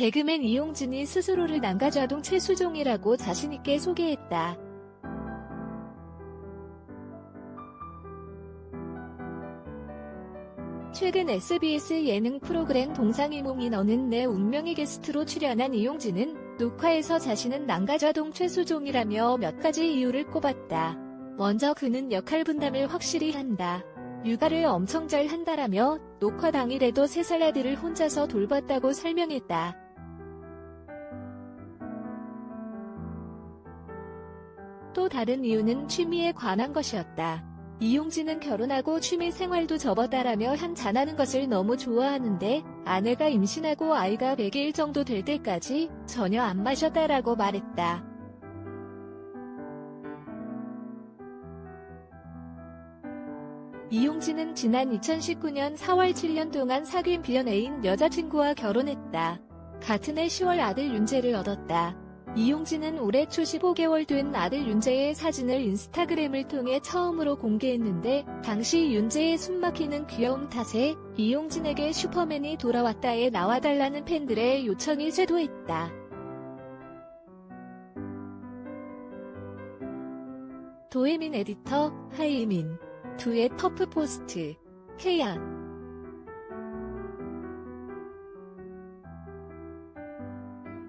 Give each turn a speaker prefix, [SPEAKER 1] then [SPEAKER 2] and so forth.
[SPEAKER 1] 개그맨 이용진이 스스로를 난가좌동 최수종이라고 자신있게 소개했다. 최근 SBS 예능 프로그램 동상이몽이 너는 내 운명의 게스트로 출연한 이용진은 녹화에서 자신은 난가좌동 최수종이라며 몇 가지 이유를 꼽았다. 먼저 그는 역할 분담을 확실히 한다. 육아를 엄청 잘 한다라며 녹화 당일에도 3살 아들을 혼자서 돌봤다고 설명했다. 또 다른 이유는 취미에 관한 것이었다. 이용진은 결혼하고 취미 생활도 접어다라며 한잔하는 것을 너무 좋아하는데 아내가 임신하고 아이가 100일 정도 될 때까지 전혀 안 마셨다라고 말했다. 이용진은 지난 2019년 4월 7년 동안 사귄 비연 애인 여자친구와 결혼했다. 같은 해 10월 아들 윤재를 얻었다. 이용진은 올해 초 15개월 된 아들 윤재의 사진을 인스타그램을 통해 처음으로 공개했는데 당시 윤재의 숨막히는 귀여움 탓에 이용진에게 슈퍼맨이 돌아왔다에 나와달라는 팬들의 요청이 쇄도했다. 도혜민 에디터, 하이민, 두의 터프 포스트, 케야